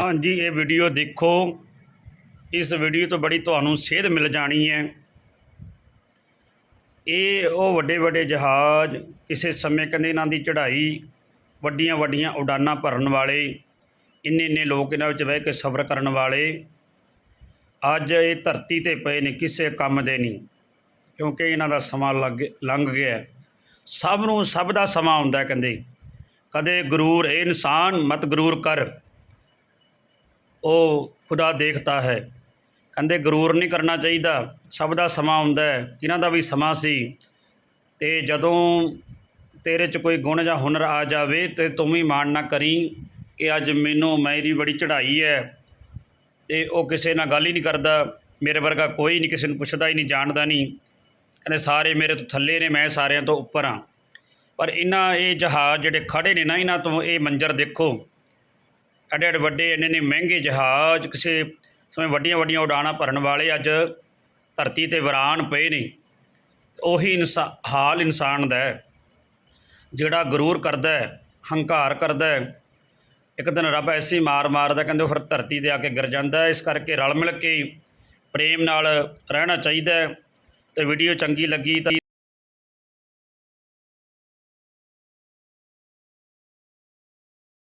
ਹਾਂਜੀ, ਇਹ ਵੀਡੀਓ ਦੇਖੋ। ਇਸ ਵੀਡੀਓ ਤੋਂ ਬੜੀ ਤੁਹਾਨੂੰ ਸੇਧ ਮਿਲ ਜਾਣੀ ਹੈ। ਇਹ ਉਹ ਵੱਡੇ ਵੱਡੇ ਜਹਾਜ਼ ਕਿਸੇ ਸਮੇਂ ਕਹਿੰਦੇ ਇਹਨਾਂ ਦੀ ਚੜ੍ਹਾਈ ਵੱਡੀਆਂ ਵੱਡੀਆਂ ਉਡਾਨਾਂ ਭਰਨ ਵਾਲੇ ਇੰਨੇ ਇੰਨੇ ਲੋਕ ਇਹਨਾਂ ਵਿੱਚ ਬਹਿ ਕੇ ਸਫ਼ਰ ਕਰਨ ਵਾਲੇ। ਅੱਜ ਇਹ ਧਰਤੀ ਤੇ ਪਏ ਨੇ, ਕਿਸੇ ਕੰਮ ਦੇ ਨਹੀਂ, ਕਿਉਂਕਿ ਇਹਨਾਂ ਦਾ ਸਮਾਂ ਲੱਗ ਲੰਘ ਗਿਆ। ਸਭ ਨੂੰ ਸਭ ਦਾ ਸਮਾਂ ਹੁੰਦਾ ਕਹਿੰਦੇ। ਕਦੇ ਗਰੂਰ ਇਹ ਇਨਸਾਨ, ਮਤ ਗਰੂਰ ਕਰ। ਉਹ ਖੁਦਾ ਦੇਖਤਾ ਹੈ। ਕਹਿੰਦੇ, ਗਰੂਰ ਨਹੀਂ ਕਰਨਾ ਚਾਹੀਦਾ। ਸਭ ਦਾ ਸਮਾਂ ਹੁੰਦਾ ਹੈ। ਇਹਨਾਂ ਦਾ ਵੀ ਸਮਾਂ ਸੀ। ਤੇ ਜਦੋਂ ਤੇਰੇ 'ਚ ਕੋਈ ਗੁਣ ਜਾਂ ਹੁਨਰ ਆ ਜਾਵੇ ਤੇ ਤੂੰ ਵੀ ਮਾਣ ਨਾ ਕਰੀ ਕਿ ਅੱਜ ਮੈਨੂੰ ਮੇਰੀ ਬੜੀ ਚੜ੍ਹਾਈ ਹੈ ਤੇ ਉਹ ਕਿਸੇ ਨਾਲ ਗੱਲ ਹੀ ਨਹੀਂ ਕਰਦਾ। ਮੇਰੇ ਵਰਗਾ ਕੋਈ ਨਹੀਂ, ਕਿਸੇ ਨੂੰ ਪੁੱਛਦਾ ਹੀ ਨਹੀਂ, ਜਾਣਦਾ ਨਹੀਂ। ਕਹਿੰਦੇ, ਸਾਰੇ ਮੇਰੇ ਤੋਂ ਥੱਲੇ ਨੇ, ਮੈਂ ਸਾਰਿਆਂ ਤੋਂ ਉੱਪਰ ਹਾਂ। ਪਰ ਇਹਨਾਂ ਇਹ ਜਹਾਜ਼ ਜਿਹੜੇ ਖੜੇ ਨੇ ਨਾ, ਇਹਨਾਂ ਤੋਂ ਇਹ ਮੰਜ਼ਰ ਦੇਖੋ। ਐਡੇ ਐਡੇ ਵੱਡੇ ਇੰਨੇ ਨੇ ਮਹਿੰਗੇ ਜਹਾਜ਼, ਕਿਸੇ ਸਮੇਂ ਵੱਡੀਆਂ ਵੱਡੀਆਂ ਉਡਾਣਾਂ ਭਰਨ ਵਾਲੇ ਅੱਜ ਧਰਤੀ ਤੇ ਵੀਰਾਨ ਪਏ ਨੇ। ਉਹੀ ਇਨਸਾ, ਹਾਲ ਇਨਸਾਨ ਦਾ ਹੈ। ਜਿਹੜਾ ਗਰੂਰ ਕਰਦਾ ਹੈ, ਹੰਕਾਰ ਕਰਦਾ ਹੈ, ਇੱਕ ਦਿਨ ਰੱਬ ਐਸੀ ਮਾਰ ਮਾਰਦਾ, ਕਹਿੰਦੇ ਉਹ ਫਿਰ ਧਰਤੀ ਤੇ ਆ ਕੇ ਗਿਰ ਜਾਂਦਾ ਇਸ ਕਰਕੇ ਰਲ ਮਿਲ ਕੇ ਪ੍ਰੇਮ ਨਾਲ ਰਹਿਣਾ ਚਾਹੀਦਾ ਹੈ ਤੇ ਵੀਡੀਓ ਚੰਗੀ ਲੱਗੀ ਤਾਂ